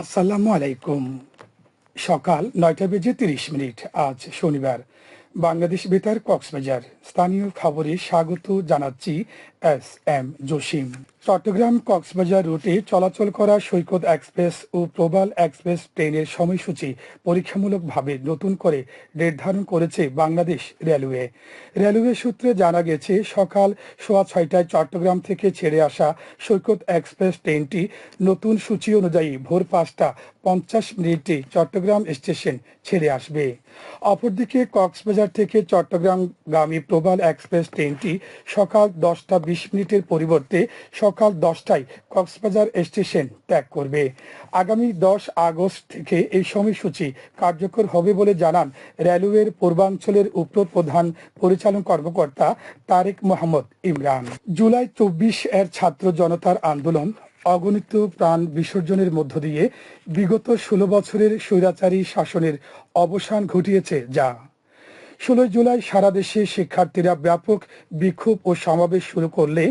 আসসালামু আলাইকুম। সকাল নয়টা বেজে তিরিশ মিনিট। আজ শনিবার। বাংলাদেশ বেতার কক্সবাজার। স্থানীয় খবরে স্বাগত জানাচ্ছি এস এম জসিম। চট্টগ্রাম কক্সবাজার রুটে চলাচল করা সৈকত এক্সপ্রেস ও প্রবাল এক্সপ্রেস ট্রেনের সময়সূচি পরীক্ষামূলকভাবে নতুন করে নির্ধারণ করেছে বাংলাদেশ রেলওয়ে। রেলওয়ে সূত্রে জানা গেছে, সকাল সোয়া ছয়টায় চট্টগ্রাম থেকে ছেড়ে আসা সৈকত এক্সপ্রেস ট্রেনটি নতুন সূচি অনুযায়ী ভোর পাঁচটা পঞ্চাশ মিনিটে চট্টগ্রাম স্টেশন ছেড়ে আসবে। অপরদিকে কক্সবাজার থেকে চট্টগ্রাম চট্টগ্রামগামী প্রবাল এক্সপ্রেস ট্রেনটি সকাল দশটা বিশ মিনিটের পরিবর্তে সকাল দশটায় কক্সবাজার স্টেশন ত্যাগ করবে। আগামী দশ আগস্ট থেকে এই সময়সূচি কার্যকর হবে বলে জানান রেলওয়ের পূর্বাঞ্চলের উপপ্রধান পরিচালন কর্মকর্তা তারেক মোহাম্মদ ইমরান। জুলাই চব্বিশ এর ছাত্র জনতার আন্দোলন, অগণিত প্রাণ বিসর্জনের মধ্য দিয়ে বিগত ষোলো বছরের স্বৈরাচারী শাসনের অবসান ঘটিয়েছে যা ষোলোই জুলাই সারা দেশে শিক্ষার্থীরা ব্যাপক বিক্ষোভ ও সমাবেশ শুরু করলে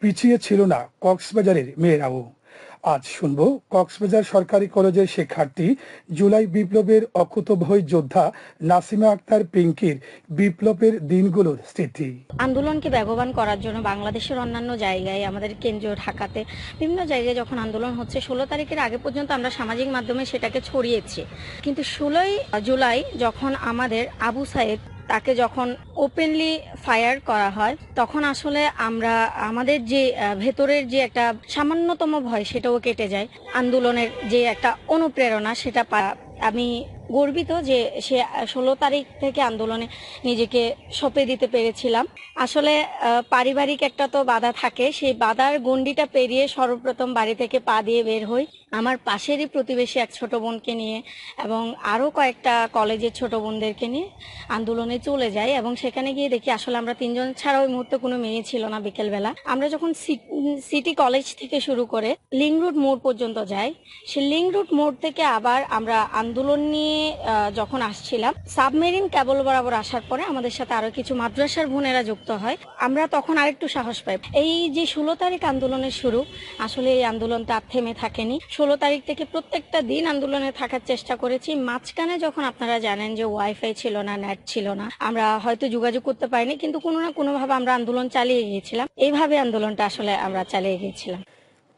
পিছিয়ে ছিল না কক্সবাজারের মেয়েরাও। আজ শুনব কক্সবাজার সরকারি কলেজের শিক্ষার্থী, জুলাই বিপ্লবের অকুতভয় যোদ্ধা নাসিমা আক্তার পিঙ্কির বিপ্লবের দিনগুলোর স্মৃতি। আন্দোলনকে বেগবান করার জন্য বাংলাদেশের অন্যান্য জায়গায়, আমাদের কেন্দ্রীয় ঢাকাতে বিভিন্ন জায়গায় যখন আন্দোলন হচ্ছে, ষোলো তারিখের আগে পর্যন্ত আমরা সামাজিক মাধ্যমে সেটাকে ছড়িয়েছি। কিন্তু ষোলোই জুলাই যখন আমাদের আবু সাইদ তাকে যখন ওপেনলি ফায়ার করা হয়, তখন আসলে আমরা, আমাদের যে ভেতরের যে একটা সামান্যতম ভয় সেটাও কেটে যায়। আন্দোলনের যে একটা অনুপ্রেরণা সেটা আমি গর্বিত যে সে ষোলো তারিখ থেকে আন্দোলনে নিজেকে সঁপে দিতে পেরেছিলাম। আসলে পারিবারিক একটা তো বাধা থাকে, সেই বাধার গণ্ডিটা পেরিয়ে সর্বপ্রথম বাড়ি থেকে পা দিয়ে বের হই। আমার পাশেরই প্রতিবেশী এক ছোট বোনকে নিয়ে এবং আরও কয়েকটা কলেজের ছোট বোনদেরকে নিয়ে আন্দোলনে চলে যাই এবং সেখানে গিয়ে দেখি আসলে আমরা তিনজন ছাড়া ওই মুহূর্তে কোনো মেয়ে ছিল না বিকেলবেলা। আমরা যখন সিটি কলেজ থেকে শুরু করে লিং রুট মোড় পর্যন্ত যাই সে লিং রুট মোড় থেকে আবার আমরা আন্দোলন নিয়ে যখন আসছিলাম সাবমেরিন কেবল বরাবর আসার পরে আমাদের সাথে আরও কিছু মাদ্রাসার বোনেরা যুক্ত হয়। আমরা তখন আরেকটু সাহস পাই। এই যে ষোলো তারিখ আন্দোলনের শুরু, আসলে এই আন্দোলনটা থেমে থাকেনি। ষোলো তারিখ থেকে প্রত্যেকটা দিন আন্দোলনে থাকার চেষ্টা করেছি। মাঝখানে যখন আপনারা জানেন যে ওয়াইফাই ছিল না নেট ছিল না, আমরা হয়তো যোগাযোগ করতে পারিনি, কিন্তু কোনো না কোনোভাবে আমরা আন্দোলন চালিয়ে গিয়েছিলাম। এইভাবে আন্দোলনটা আসলে আমরা চালিয়ে গিয়েছিলাম।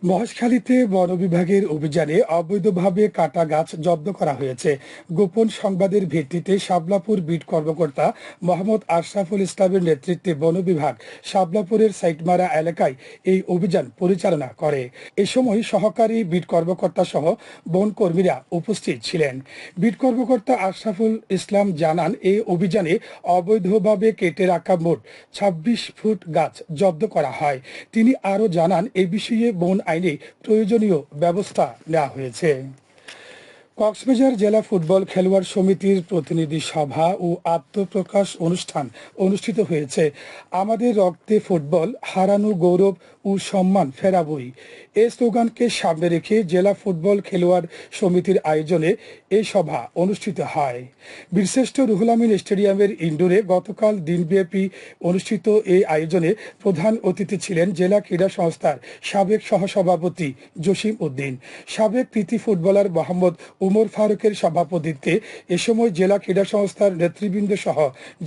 মহেশখালীতে বন বিভাগের অভিযানে অবৈধভাবে কাটা গাছ জব্দ করা হয়েছে। গোপন সংবাদের ভিত্তিতে শাবলাপুর বিট কর্মকর্তা মোহাম্মদ আশরাফুল ইসলামের নেতৃত্বে বন বিভাগ শাবলাপুরের সাইটমারা এলাকায় এই অভিযান পরিচালনা করে। এ সময় সহকারী বিট কর্মকর্তা সহ বন কর্মীরা উপস্থিত ছিলেন। বিট কর্মকর্তা আশরাফুল ইসলাম জানান এই অভিযানে অবৈধভাবে কেটে রাখা মোট ছাব্বিশ ফুট গাছ জব্দ করা হয়। তিনি আরও জানান, এ বিষয়ে বন আইনে প্রয়োজনীয় ব্যবস্থা নেওয়া হয়েছে। কক্সবাজার জেলা ফুটবল খেলোয়াড় সমিতির প্রতিনিধি সভা ও আত্মপ্রকাশ অনুষ্ঠান অনুষ্ঠিত হয়েছে। আমাদের রক্তে ফুটবল হারানো গৌরব ও সম্মান ফেরাবই। এই স্লোগানকে সামনে রেখে জেলা ফুটবল খেলোয়াড় সমিতির আয়োজনে এ সভা অনুষ্ঠিত হয়। বীরশ্রেষ্ঠ রুহুল আমিন স্টেডিয়ামের ইন্ডোরে গতকাল দিনব্যাপী অনুষ্ঠিত এই আয়োজনে প্রধান অতিথি ছিলেন জেলা ক্রীড়া সংস্থার সাবেক সহসভাপতি জসিম উদ্দিন। সাবেক প্রীতি ফুটবলার মোহাম্মদ উমর ফারুকের সভাপতিত্বে এ সময় জেলা ক্রীড়া সংস্থার নেতৃবৃন্দ সহ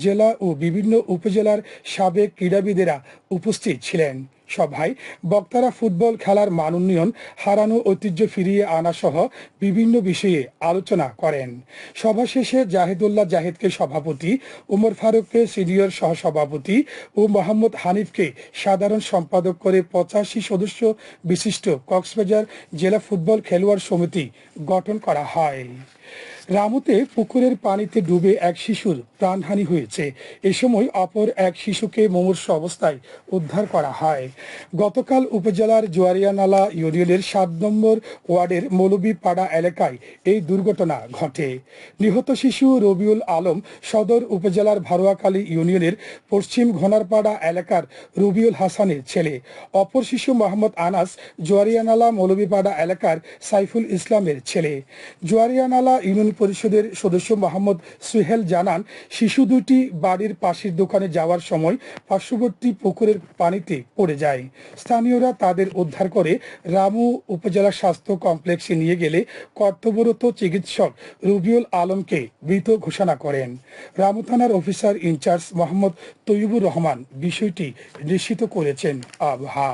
জেলা ও বিভিন্ন উপজেলার সাবেক ক্রীড়াবিদেরা উপস্থিত ছিলেন। সভায় বক্তারা ফুটবল খেলার মান উন্নয়ন, হারানো ঐতিহ্য ফিরিয়ে আনা সহ বিভিন্ন বিষয়ে আলোচনা করেন। সভা শেষে জাহিদুল্লাহ জাহিদকে সভাপতি, উমর ফারুককে সিনিয়র সহসভাপতি ও মোহাম্মদ হানিফকে সাধারণ সম্পাদক করে পঁচাশি সদস্য বিশিষ্ট কক্সবাজার জেলা ফুটবল খেলোয়াড় সমিতি গঠন করা হয়। রামুতে পুকুরের পানিতে ডুবে এক শিশুর প্রাণহানি হয়েছে। এ সময় অপর এক শিশুকে মুমূর্ষ অবস্থায় উদ্ধার করা হয়। গতকাল উপজেলার জোয়ারিয়ানালা ইউনিয়নের সাত নম্বর ওয়ার্ডের মৌলবীপাড়া এলাকায় এই দুর্ঘটনা ঘটে। নিহত শিশু রবিউল আলম সদর উপজেলার ভারোয়াকালী ইউনিয়নের পশ্চিম ঘনারপাড়া এলাকার রবিউল হাসানের ছেলে। অপর শিশু মোহাম্মদ আনাস জোয়ারিয়ানালা মৌলবীপাড়া এলাকার সাইফুল ইসলামের ছেলে। জোয়ারিয়ানালা ইউনিয়ন পরিষদের সদস্য মোহাম্মদ সুহেল জানান, শিশু দুটি বাড়ির পাশের দোকানে যাওয়ার সময় পার্শ্ববর্তী পুকুরের পানিতে পড়ে যায়। স্থানীয়রা তাদের উদ্ধার করে রামু উপজেলা স্বাস্থ্য কমপ্লেক্সে নিয়ে গেলে কর্তব্যরত চিকিৎসক রবিউল আলমকে মৃত ঘোষণা করেন। রামু থানার officer in charge Mohammad Taibur Rahman বিষয়টি নিশ্চিত করেছেন। আবহা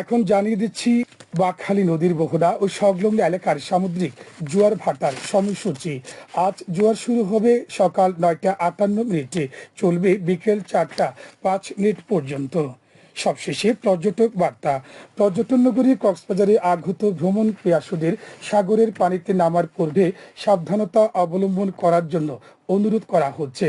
এখন জানিয়ে দিচ্ছি বাকখালী নদীর বহুদা ও সংলগ্ন এলাকার সামুদ্রিক জোয়ার ভাটার সময়সূচি। আজ জোয়ার শুরু হবে সকাল নয়টা আটান্ন মিনিটে, চলবে বিকেল চারটা পাঁচ মিনিট পর্যন্ত। সবশেষে পর্যটক বার্তা। পর্যটন নগরী কক্সবাজারে আগত ভ্রমণ পিয়াসুদের সাগরের পানিতে নামার পূর্বে সাবধানতা অবলম্বন করার জন্য অনুরোধ করা হচ্ছে।